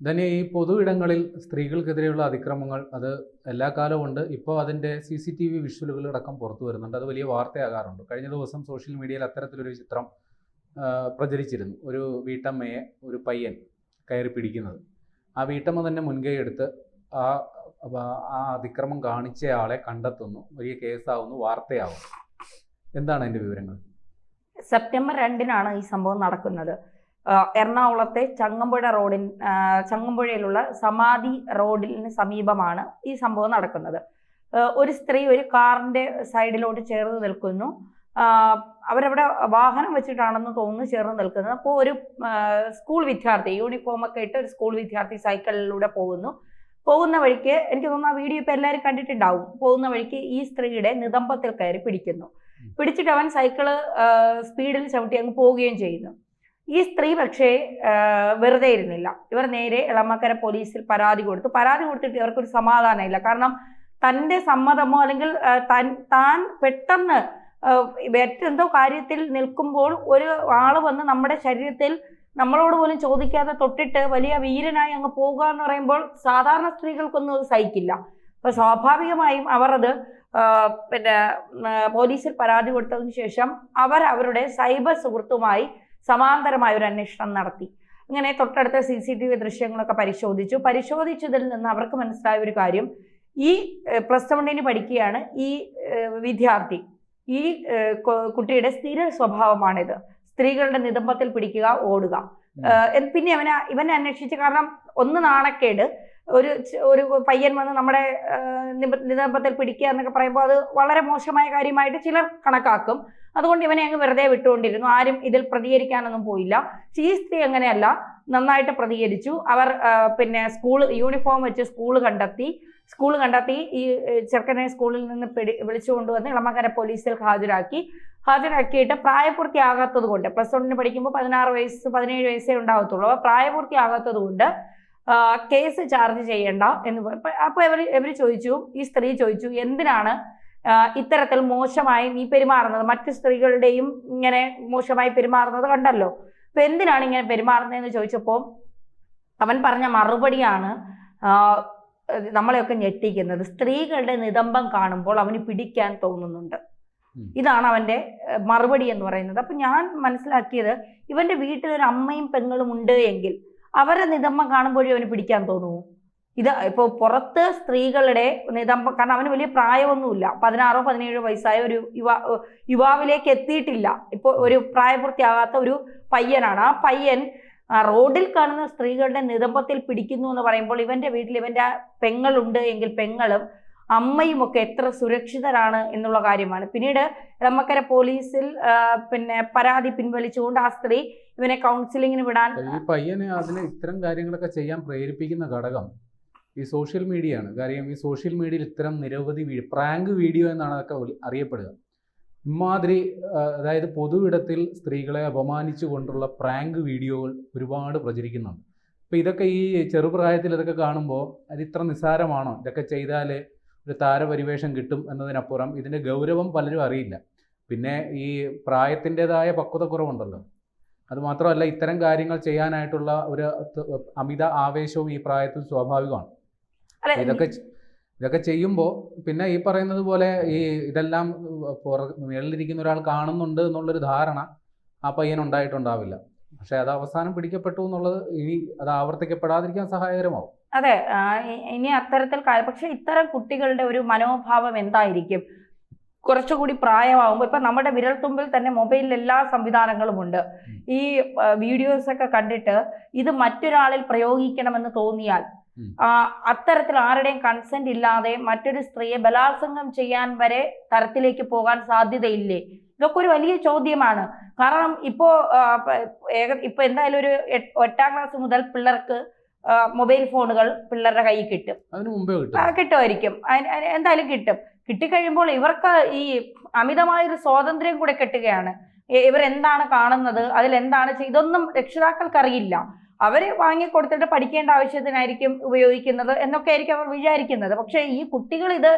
തന്നെ ഈ പൊതു ഇടങ്ങളിൽ സ്ത്രീകൾക്കെതിരെയുള്ള അതിക്രമങ്ങൾ അത് എല്ലാ കാലവും ഉണ്ട്. ഇപ്പോൾ അതിന്റെ സി സി ടി വി വിഷ്വലുകളടക്കം പുറത്തു വരുന്നുണ്ട്. അത് വലിയ വാർത്തയാകാറുണ്ട്. കഴിഞ്ഞ ദിവസം സോഷ്യൽ മീഡിയയിൽ അത്തരത്തിലൊരു ചിത്രം പ്രചരിച്ചിരുന്നു. ഒരു വീട്ടമ്മയെ ഒരു പയ്യൻ കയറി പിടിക്കുന്നത്. ആ വീട്ടമ്മ തന്നെ മുൻകൈ എടുത്ത് ആ ആ അതിക്രമം കാണിച്ചയാളെ കണ്ടെത്തുന്നു. വലിയ കേസാവുന്നു വാർത്തയാവുന്നു. എന്താണ് അതിന്റെ വിവരങ്ങൾ? സെപ്റ്റംബർ രണ്ടിനാണ് ഈ സംഭവം നടക്കുന്നത്. എറണാകുളത്തെ ചങ്ങമ്പുഴ റോഡിൻ ചങ്ങമ്പുഴയിലുള്ള സമാധി റോഡിന് സമീപമാണ് ഈ സംഭവം നടക്കുന്നത്. ഒരു സ്ത്രീ ഒരു കാറിന്റെ സൈഡിലോട്ട് ചേർന്ന് നിൽക്കുന്നു. അവരവിടെ വാഹനം വെച്ചിട്ടാണെന്ന് തോന്നുന്നു ചേർന്ന് നിൽക്കുന്നത്. അപ്പോൾ ഒരു സ്കൂൾ വിദ്യാർത്ഥി യൂണിഫോം ഒക്കെ ഇട്ട് ഒരു സ്കൂൾ വിദ്യാർത്ഥി സൈക്കിളിലൂടെ പോകുന്നു. പോകുന്ന വഴിക്ക് എനിക്ക് തോന്നുന്നു ആ വീഡിയോ ഇപ്പൊ എല്ലാവരും കണ്ടിട്ടുണ്ടാവും. പോകുന്ന വഴിക്ക് ഈ സ്ത്രീയുടെ നിതമ്പത്തിൽ കയറി പിടിക്കുന്നു. പിടിച്ചിട്ട് അവൻ സൈക്കിൾ സ്പീഡിൽ ചവിട്ടി അങ്ങ് പോവുകയും ചെയ്യുന്നു. ഈ സ്ത്രീ പക്ഷേ വെറുതെ ഇരുന്നില്ല. ഇവർ നേരെ ഇളമക്കര പോലീസിൽ പരാതി കൊടുത്തു. പരാതി കൊടുത്തിട്ട് ഇവർക്കൊരു സമാധാനമില്ല. കാരണം തന്റെ സമ്മതമോ അല്ലെങ്കിൽ താൻ പെട്ടെന്ന് മറ്റെന്തോ കാര്യത്തിൽ നിൽക്കുമ്പോൾ ഒരു ആൾ വന്ന് നമ്മുടെ ശരീരത്തിൽ നമ്മളോട് പോലും ചോദിക്കാതെ തൊട്ടിട്ട് വലിയ വീരനായി അങ്ങ് പോകുക എന്ന് പറയുമ്പോൾ സാധാരണ സ്ത്രീകൾക്കൊന്നും അത് സഹിക്കില്ല. അപ്പൊ സ്വാഭാവികമായും അവർ അത് പിന്നെ പോലീസിൽ പരാതി കൊടുത്തതിന് ശേഷം അവർ അവരുടെ സൈബർ സുഹൃത്തുമായി സമാന്തരമായ ഒരു അന്വേഷണം നടത്തി. അങ്ങനെ തൊട്ടടുത്ത സി സി ടി വി ദൃശ്യങ്ങളൊക്കെ പരിശോധിച്ചു. പരിശോധിച്ചതിൽ നിന്ന് അവർക്ക് മനസ്സിലായ ഒരു കാര്യം ഈ പ്ലസ് വണ്ണിന് പഠിക്കുകയാണ് ഈ വിദ്യാർത്ഥി. ഈ കുട്ടിയുടെ സ്ഥിര സ്വഭാവമാണിത്. സ്ത്രീകളുടെ നിതംബത്തിൽ പിടിക്കുക ഓടുക. പിന്നെ അവനെ ഇവനെ അന്വേഷിച്ച് കാരണം ഒന്ന് നാണക്കേട്. ഒരു ഒരു പയ്യൻ വന്ന് നമ്മുടെ നിതമ്പത്തിൽ പിടിക്കുക എന്നൊക്കെ പറയുമ്പോൾ അത് വളരെ മോശമായ കാര്യമായിട്ട് ചിലർ കണക്കാക്കും. അതുകൊണ്ട് ഇവനെ അങ്ങ് വെറുതെ വിട്ടുകൊണ്ടിരുന്നു. ആരും ഇതിൽ പ്രതികരിക്കാനൊന്നും പോയില്ല. ഈ സ്ത്രീ അങ്ങനെയല്ല. നന്നായിട്ട് പ്രതികരിച്ചു. അവർ പിന്നെ സ്കൂൾ യൂണിഫോം വെച്ച് സ്കൂൾ കണ്ടെത്തി. സ്കൂൾ കണ്ടെത്തി. ഈ ചെറുക്കനെ സ്കൂളിൽ നിന്ന് പിടി വിളിച്ചു ഇളമകര പോലീസിൽ ഹാജരാക്കി. ഹാജരാക്കിയിട്ട് പ്രായപൂർത്തിയാകാത്തത് കൊണ്ട് പ്ലസ് വണ്ണിന് പഠിക്കുമ്പോൾ പതിനാറ് വയസ്സ് പതിനേഴ് വയസ്സേ ഉണ്ടാകത്തുള്ളൂ അപ്പോൾ പ്രായപൂർത്തിയാകാത്തത് കൊണ്ട് കേസ് ചാർജ് ചെയ്യണ്ട എന്ന് അപ്പൊ- അപ്പോൾ എവർ ഇവർ ചോദിച്ചു ഈ സ്ത്രീ ചോദിച്ചു എന്തിനാണ് ഇത്തരത്തിൽ മോശമായി നീ പെരുമാറുന്നത്? മറ്റു സ്ത്രീകളുടെയും ഇങ്ങനെ മോശമായി പെരുമാറുന്നത് കണ്ടല്ലോ. അപ്പൊ എന്തിനാണ് ഇങ്ങനെ പെരുമാറുന്നതെന്ന് ചോദിച്ചപ്പോൾ അവൻ പറഞ്ഞ മറുപടിയാണ് നമ്മളെയൊക്കെ ഞെട്ടിക്കുന്നത്. സ്ത്രീകളുടെ നിതംബം കാണുമ്പോൾ അവന് പിടിക്കാൻ തോന്നുന്നുണ്ട്. ഇതാണ് അവന്റെ മറുപടി എന്ന് പറയുന്നത്. അപ്പൊ ഞാൻ മനസ്സിലാക്കിയത് ഇവന്റെ വീട്ടിൽ ഒരു അമ്മയും പെങ്ങളും ഉണ്ട് എങ്കിൽ അവരെ നിതംബം കാണുമ്പോഴേ അവന് പിടിക്കാൻ തോന്നുമോ ഇത് ഇപ്പോൾ പുറത്ത് സ്ത്രീകളുടെ നിതംബം കാരണം അവന് വലിയ പ്രായമൊന്നുമില്ല. പതിനാറോ പതിനേഴോ വയസ്സായ ഒരു യുവാ യുവാവിലേക്ക് എത്തിയിട്ടില്ല. ഇപ്പോൾ ഒരു പ്രായപൂർത്തിയാകാത്ത ഒരു പയ്യനാണ്. ആ പയ്യൻ റോഡിൽ കാണുന്ന സ്ത്രീകളുടെ നിതംബത്തിൽ പിടിക്കുന്നു എന്ന് പറയുമ്പോൾ ഇവന്റെ വീട്ടിൽ ഇവന്റെ പെങ്ങളുണ്ട് എങ്കിൽ പെങ്ങളും അമ്മയും ഒക്കെ എത്ര സുരക്ഷിതരാണ് എന്നുള്ള കാര്യമാണ്. പിന്നീട് ഇളമക്കര പോലീസിൽ പിന്നെ പരാതി പിൻവലിച്ചുകൊണ്ട് ആ സ്ത്രീ ഇവനെ കൗൺസിലിങ്ങിന് വിടാൻ ഈ പയ്യനെ അതിന് ഇത്തരം കാര്യങ്ങളൊക്കെ ചെയ്യാൻ പ്രേരിപ്പിക്കുന്ന ഘടകം ഈ സോഷ്യൽ മീഡിയ ആണ്. കാര്യം ഈ സോഷ്യൽ മീഡിയയിൽ ഇത്തരം നിരവധി പ്രാങ്ക് വീഡിയോ എന്നാണ് അതൊക്കെ അറിയപ്പെടുക. ഇമാതിരി അതായത് പൊതുവിടത്തിൽ സ്ത്രീകളെ അപമാനിച്ചു കൊണ്ടുള്ള പ്രാങ്ക് വീഡിയോകൾ ഒരുപാട് പ്രചരിക്കുന്നുണ്ട്. അപ്പോൾ ഇതൊക്കെ ഈ ചെറുപ്രായത്തിൽ ഇതൊക്കെ കാണുമ്പോൾ അത് ഇത്ര നിസ്സാരമാണോ? ഇതൊക്കെ ചെയ്താൽ ഒരു താരപരിവേഷം കിട്ടും എന്നതിനപ്പുറം ഇതിന്റെ ഗൗരവം പലരും അറിയില്ല. പിന്നെ ഈ പ്രായത്തിന്റെതായ പക്വതക്കുറവുണ്ടല്ലോ. അത് മാത്രമല്ല ഇത്തരം കാര്യങ്ങൾ ചെയ്യാനായിട്ടുള്ള ഒരു അമിത ആവേശവും ഈ പ്രായത്തിൽ സ്വാഭാവികമാണ്. ഇതൊക്കെ ഇതൊക്കെ ചെയ്യുമ്പോൾ പിന്നെ ഈ പറയുന്നത് പോലെ ഈ ഇതെല്ലാം പുറ മേളിലിരിക്കുന്ന ഒരാൾ കാണുന്നുണ്ട് എന്നുള്ളൊരു ധാരണ ആ പയ്യൻ ഉണ്ടായിട്ടുണ്ടാവില്ല പക്ഷെ അത് അവസാനം പിടിക്കപ്പെട്ടു എന്നുള്ളത് ഇനി അത് ആവർത്തിക്കപ്പെടാതിരിക്കാൻ സഹായകരമാവും. അതെ ഇനി അത്തരത്തിൽ പക്ഷെ ഇത്തരം കുട്ടികളുടെ ഒരു മനോഭാവം എന്തായിരിക്കും? കുറച്ചുകൂടി പ്രായമാകുമ്പോൾ ഇപ്പൊ നമ്മുടെ വിരൽത്തുമ്പിൽ തന്നെ മൊബൈലിൽ എല്ലാ സംവിധാനങ്ങളും ഉണ്ട്. ഈ വീഡിയോസ് ഒക്കെ കണ്ടിട്ട് ഇത് മറ്റൊരാളിൽ പ്രയോഗിക്കണമെന്ന് തോന്നിയാൽ അത്തരത്തിൽ ആരുടെയും കൺസെന്റ് ഇല്ലാതെ മറ്റൊരു സ്ത്രീയെ ബലാത്സംഗം ചെയ്യാൻ വരെ തരത്തിലേക്ക് പോകാൻ സാധ്യതയില്ലേ? ഇതൊക്കെ ഒരു വലിയ ചോദ്യമാണ്. കാരണം ഇപ്പോ ഇപ്പൊ എന്തായാലും ഒരു ഒറ്റാം എട്ടാം ക്ലാസ് മുതൽ പിള്ളേർക്ക് മൊബൈൽ ഫോണുകൾ പിള്ളേരുടെ കയ്യിൽ കിട്ടും. കിട്ടുമായിരിക്കും. എന്തായാലും കിട്ടും. കിട്ടിക്കഴിയുമ്പോൾ ഇവർക്ക് ഈ അമിതമായൊരു സ്വാതന്ത്ര്യം കൂടെ കിട്ടുകയാണ്. ഇവരെന്താണ് കാണുന്നത്? അതിൽ എന്താണ് ചെയ്- ഇതൊന്നും രക്ഷിതാക്കൾക്ക് അറിയില്ല അവർ വാങ്ങി പഠിക്കേണ്ട ആവശ്യത്തിനായിരിക്കും ഉപയോഗിക്കുന്നത് എന്നൊക്കെ ആയിരിക്കും അവർ വിചാരിക്കുന്നത്. പക്ഷേ ഈ കുട്ടികൾ ഇത്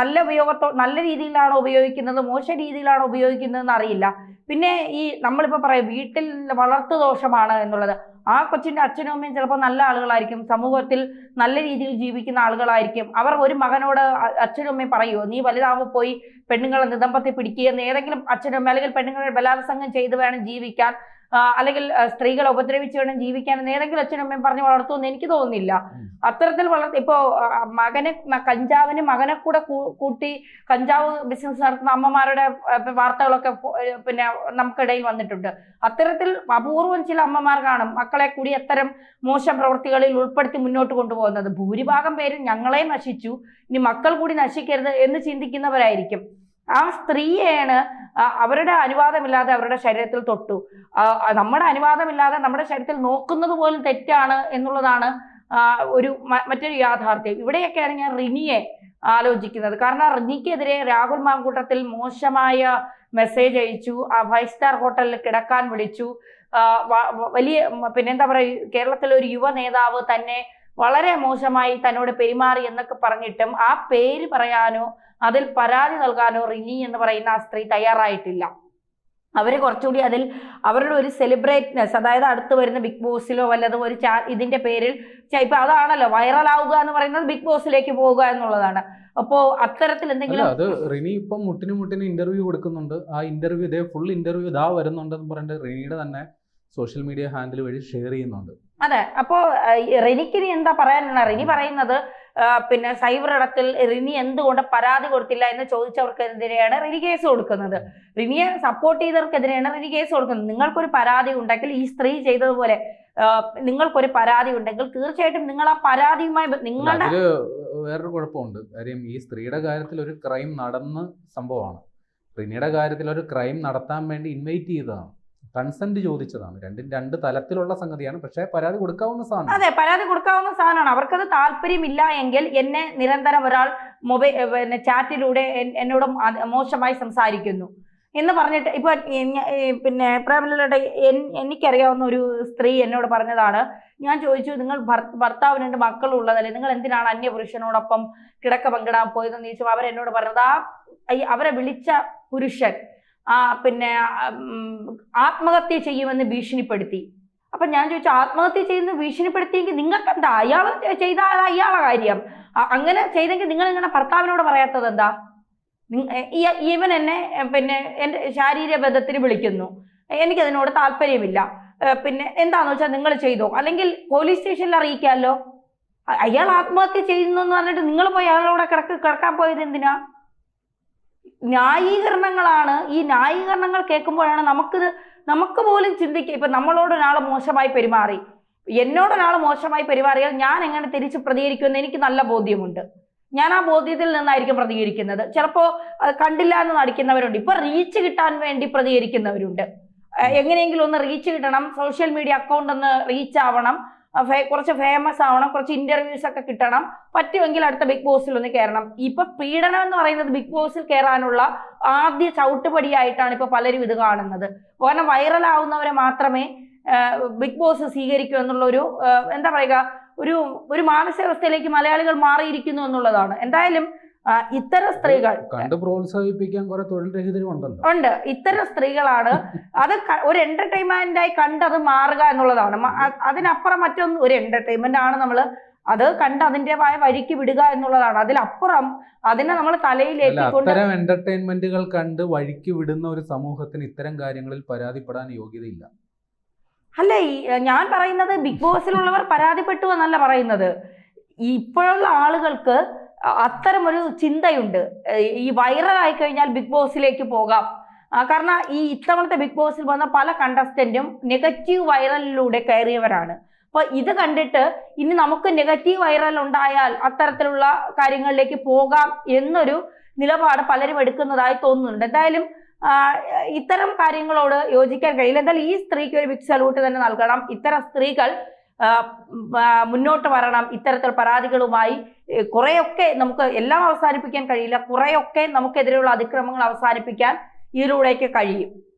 നല്ല ഉപയോഗത്തോ നല്ല രീതിയിലാണോ ഉപയോഗിക്കുന്നത് മോശം രീതിയിലാണോ ഉപയോഗിക്കുന്നതെന്ന് അറിയില്ല. പിന്നെ ഈ നമ്മളിപ്പോൾ പറയാം വീട്ടിൽ വളർത്തു ദോഷമാണ് എന്നുള്ളത്. ആ കൊച്ചിന്റെ അച്ഛനും അമ്മയും ചിലപ്പോൾ നല്ല ആളുകളായിരിക്കും സമൂഹത്തിൽ നല്ല രീതിയിൽ ജീവിക്കുന്ന ആളുകളായിരിക്കും. അവർ ഒരു മകനോട് അച്ഛനും അമ്മയും പറയുമോ നീ വലുതാവുമ്പോൾ പോയി പെണ്ണുങ്ങളെ നിതമ്പത്തിൽ പിടിക്കുകയെന്ന് ഏതെങ്കിലും അച്ഛനും അല്ലെങ്കിൽ പെണ്ണുങ്ങളെ ബലാത്സംഗം ചെയ്ത് വേണം ജീവിക്കാൻ. അല്ലെങ്കിൽ സ്ത്രീകളെ ഉപദ്രവിച്ച് വേണം ജീവിക്കാൻ ഏതെങ്കിലും അച്ഛനും അമ്മയും പറഞ്ഞ് വളർത്തുമെന്ന് എനിക്ക് തോന്നുന്നില്ല. അത്തരത്തിൽ വളർത്തി ഇപ്പോ മകനെ കഞ്ചാവിന് മകനെ കൂടെ കൂട്ടി കഞ്ചാവ് ബിസിനസ് നടത്തുന്ന അമ്മമാരുടെ വാർത്തകളൊക്കെ പിന്നെ നമുക്കിടയിൽ വന്നിട്ടുണ്ട്. അത്തരത്തിൽ അപൂർവം ചില അമ്മമാർ കാണും മക്കളെ കൂടി അത്തരം മോശം പ്രവൃത്തികളിൽ ഉൾപ്പെടുത്തി മുന്നോട്ട് കൊണ്ടുപോകുന്നത്. ഭൂരിഭാഗം പേരും ഞങ്ങളെ നശിച്ചു. ഇനി മക്കൾ കൂടി നശിക്കരുത് എന്ന് ചിന്തിക്കുന്നവരായിരിക്കും. ആ സ്ത്രീയെയാണ് ആ, അവരുടെ അനുവാദമില്ലാതെ അവരുടെ ശരീരത്തിൽ തൊട്ടു. നമ്മുടെ അനുവാദമില്ലാതെ നമ്മുടെ ശരീരത്തിൽ നോക്കുന്നത് പോലും തെറ്റാണ് എന്നുള്ളതാണ് ഒരു മറ്റൊരു യാഥാർത്ഥ്യം. ഇവിടെയൊക്കെയാണ് ഞാൻ റിനിയെ ആലോചിക്കുന്നത്. കാരണം റിനിക്കെതിരെ രാഹുൽ മാങ്കൂട്ടത്തിൽ മോശമായ മെസ്സേജ് അയച്ചു ആ ഫൈവ് സ്റ്റാർ ഹോട്ടലിൽ കിടക്കാൻ വിളിച്ചു. വലിയ പിന്നെന്താ പറയുക കേരളത്തിലെ ഒരു യുവ നേതാവ് തന്നെ വളരെ മോശമായി തന്നോട് പെരുമാറി എന്നൊക്കെ പറഞ്ഞിട്ടും ആ പേര് പറയാനോ അതിൽ പരാതി നൽകാനോ റിനി എന്ന് പറയുന്ന ആ സ്ത്രീ തയ്യാറായിട്ടില്ല. അവർ കുറച്ചുകൂടി അതിൽ അവരുടെ ഒരു സെലിബ്രേറ്റ്നെസ് അതായത് അടുത്ത് വരുന്ന ബിഗ് ബോസിലോ വല്ലതും ഒരു ചാ ഇതിന്റെ പേരിൽ ഇപ്പം അതാണല്ലോ വൈറലാവുക എന്ന് പറയുന്നത് ബിഗ് ബോസിലേക്ക് പോവുക എന്നുള്ളതാണ്. അപ്പോ അത്തരത്തിൽ എന്തെങ്കിലും അത് റിനി ഇപ്പം മുട്ടിന് മുട്ടിന് ഇന്റർവ്യൂ കൊടുക്കുന്നുണ്ട്. ആ ഇന്റർവ്യൂ ഇതേ ഫുൾ ഇന്റർവ്യൂ ഇതാ വരുന്നുണ്ടെന്ന് പറഞ്ഞിട്ട് റിനിയുടെ തന്നെ സോഷ്യൽ മീഡിയ ഹാൻഡിൽ വഴി ഷെയർ ചെയ്യുന്നുണ്ട്. അതെ. അപ്പോ ആ, റിനിക്കിനി എന്താ പറയാനുള്ള റിനി പറയുന്നത് പിന്നെ സൈബർ ഇടത്തിൽ റിനി എന്തുകൊണ്ട് പരാതി കൊടുത്തില്ല എന്ന് ചോദിച്ചവർക്കെതിരെയാണ് റിനി കേസ് കൊടുക്കുന്നത്. റിനിയെ സപ്പോർട്ട് ചെയ്തവർക്കെതിരെയാണ് റിനി കേസ് കൊടുക്കുന്നത്. നിങ്ങൾക്കൊരു പരാതി ഉണ്ടെങ്കിൽ ഈ സ്ത്രീ ചെയ്തതുപോലെ നിങ്ങൾക്കൊരു പരാതി ഉണ്ടെങ്കിൽ തീർച്ചയായിട്ടും നിങ്ങൾ ആ പരാതിയുമായി നിങ്ങളുടെ വേറൊരു കുഴപ്പമുണ്ട്. കാര്യം ഈ സ്ത്രീയുടെ കാര്യത്തിൽ ഒരു ക്രൈം നടന്ന സംഭവമാണ്. റിനിയുടെ കാര്യത്തിൽ ഒരു ക്രൈം നടത്താൻ വേണ്ടി ഇൻവൈറ്റ് ചെയ്തതാണ്. കൺസെന്റ് ചോദിച്ചതാണ്. രണ്ടും രണ്ട് തലത്തിലുള്ള സംഗതിയാണ്. പക്ഷേ പരാതി കൊടുക്കാവുന്ന സാധനം. അതെ പരാതി കൊടുക്കാവുന്ന സാധനമാണ്. അവർക്കത് താല്പര്യമില്ല എങ്കിൽ എന്നെ നിരന്തരം ഒരാൾ മൊബൈൽ പിന്നെ ചാറ്റിലൂടെ എന്നോട് മോശമായി സംസാരിക്കുന്നു. എന്ന് പറഞ്ഞിട്ട് ഇപ്പൊ പിന്നെ പ്രേമലയുടെ എനിക്കറിയാവുന്ന ഒരു സ്ത്രീ എന്നോട് പറഞ്ഞതാണ്. ഞാൻ ചോദിച്ചു നിങ്ങൾ ഭർ- ഭർത്താവിന് മക്കളുള്ളതല്ലേ? നിങ്ങൾ എന്തിനാണ് അന്യപുരുഷനോടൊപ്പം കിടക്ക പങ്കിടാൻ പോയതെന്ന് ചോദിച്ചപ്പോൾ അവരെന്നോട് പറഞ്ഞത് ആ അവരെ വിളിച്ച പുരുഷൻ പിന്നെ ആത്മഹത്യ ചെയ്യുമെന്ന് ഭീഷണിപ്പെടുത്തി. അപ്പൊ ഞാൻ ചോദിച്ചു ആത്മഹത്യ ചെയ്യുന്ന ഭീഷണിപ്പെടുത്തിയെങ്കിൽ നിങ്ങൾക്ക് എന്താ അയാൾ ചെയ്ത അയാളെ കാര്യം. അങ്ങനെ ചെയ്തെങ്കിൽ നിങ്ങൾ ഇങ്ങനെ ഭർത്താവിനോട് പറയാത്തത് എന്താ? ഈവൻ എന്നെ പിന്നെ എന്റെ ശാരീരിക ബന്ധത്തിന് വിളിക്കുന്നു. എനിക്കതിനോട് താല്പര്യമില്ല. പിന്നെ എന്താന്ന് വെച്ചാൽ നിങ്ങൾ ചെയ്തോ? അല്ലെങ്കിൽ പോലീസ് സ്റ്റേഷനിൽ അറിയിക്കാമല്ലോ അയാൾ ആത്മഹത്യ ചെയ്യുന്നു എന്ന് പറഞ്ഞിട്ട് നിങ്ങൾ പോയി അയാളോടെ കിടക്ക് കിടക്കാൻ പോയത് എന്തിനാ? ന്യായീകരണങ്ങളാണ്. ഈ ന്യായീകരണങ്ങൾ കേൾക്കുമ്പോഴാണ് നമുക്ക് നമുക്ക് പോലും ചിന്തിക്കുക ഇപ്പൊ നമ്മളോട് ഒരാൾ മോശമായി പെരുമാറി. എന്നോട് ഒരാൾ മോശമായി പെരുമാറിയാൽ ഞാൻ എങ്ങനെ തിരിച്ച് പ്രതികരിക്കുമെന്ന് എനിക്ക് നല്ല ബോധ്യമുണ്ട്. ഞാൻ ആ ബോധ്യത്തിൽ നിന്നായിരിക്കും പ്രതികരിക്കുന്നത്. ചിലപ്പോൾ കണ്ടില്ല എന്ന് നടിക്കുന്നവരുണ്ട്. ഇപ്പൊ റീച്ച് കിട്ടാൻ വേണ്ടി പ്രതികരിക്കുന്നവരുണ്ട്. എങ്ങനെയെങ്കിലും ഒന്ന് റീച്ച് കിട്ടണം. സോഷ്യൽ മീഡിയ അക്കൗണ്ട് ഒന്ന് റീച്ച് ആവണം. കുറച്ച് ഫേമസ് ആവണം കുറച്ച് ഇന്റർവ്യൂസ് ഒക്കെ കിട്ടണം. പറ്റുമെങ്കിൽ അടുത്ത ബിഗ് ബോസിൽ ഒന്ന് കയറണം ഇപ്പൊ പീഡനം എന്ന് പറയുന്നത് ബിഗ് ബോസിൽ കയറാനുള്ള ആദ്യ ചവിട്ടുപടിയായിട്ടാണ് ഇപ്പൊ പലരും ഇത് കാണുന്നത്. കാരണം വൈറൽ ആവുന്നവരെ മാത്രമേ ബിഗ് ബോസ് സ്വീകരിക്കൂ എന്നുള്ള ഒരു എന്താ പറയുക ഒരു ഒരു മാനസികാവസ്ഥയിലേക്ക് മലയാളികൾ മാറിയിരിക്കുന്നു എന്നുള്ളതാണ്. എന്തായാലും ഇത്തരം സ്ത്രീകൾ കണ്ട് പ്രോത്സാഹിപ്പിക്കാൻ കുറെ തൊഴിൽ രഹിതരും ഉണ്ടല്ലോ. ഉണ്ട്. ഇത്തരം സ്ത്രീകളാണ് അത് ഒരു എന്റർടൈൻമെന്റ് ആയി കണ്ട് അത് മാറുക എന്നുള്ളതാണ്. അതിനപ്പുറം മറ്റൊന്നും ഒരു എന്റർടൈൻമെന്റ് ആണ് നമ്മൾ അത് കണ്ട് അതിന്റെതായ വഴിക്ക് വിടുക എന്നുള്ളതാണ്. അതിലപ്പുറം അതിനെ നമ്മൾ തലയിലേക്ക് അത്തരം എന്റർടൈൻമെന്റുകൾ കണ്ട് വഴിക്ക് വിടുന്ന ഒരു സമൂഹത്തിന് ഇത്തരം കാര്യങ്ങളിൽ പരാതിപ്പെടാൻ യോഗ്യതയില്ല. അല്ല ഈ ഞാൻ പറയുന്നത് ബിഗ് ബോസിലുള്ളവർ പരാതിപ്പെട്ടു എന്നല്ല പറയുന്നത്. ഇപ്പോഴുള്ള ആളുകൾക്ക് അത്തരമൊരു ചിന്തയുണ്ട്. ഈ വൈറലായി കഴിഞ്ഞാൽ ബിഗ് ബോസിലേക്ക് പോകാം. കാരണം ഈ ഇത്തവണത്തെ ബിഗ് ബോസിൽ വന്ന പല കണ്ടസ്റ്റന്റും നെഗറ്റീവ് വൈറലിലൂടെ കയറിയവരാണ്. അപ്പൊ ഇത് കണ്ടിട്ട് ഇനി നമുക്ക് നെഗറ്റീവ് വൈറൽ ഉണ്ടായാൽ അത്തരത്തിലുള്ള കാര്യങ്ങളിലേക്ക് പോകാം എന്നൊരു നിലപാട് പലരും എടുക്കുന്നതായി തോന്നുന്നുണ്ട്. എന്തായാലും ഇത്തരം കാര്യങ്ങളോട് യോജിക്കാൻ കഴിയില്ല. എന്തായാലും ഈ സ്ത്രീക്ക് ഒരു ബിഗ് സല്യൂട്ട് തന്നെ നൽകണം. ഇത്തരം സ്ത്രീകൾ മുന്നോട്ട് വരണം. ഇത്തരത്തിൽ പരാതികളുമായി കുറെയൊക്കെ നമുക്ക് എല്ലാം അവസാനിപ്പിക്കാൻ കഴിയില്ല. കുറെയൊക്കെ നമുക്കെതിരെയുള്ള അതിക്രമങ്ങൾ അവസാനിപ്പിക്കാൻ ഇതിലൂടെയൊക്കെ കഴിയും.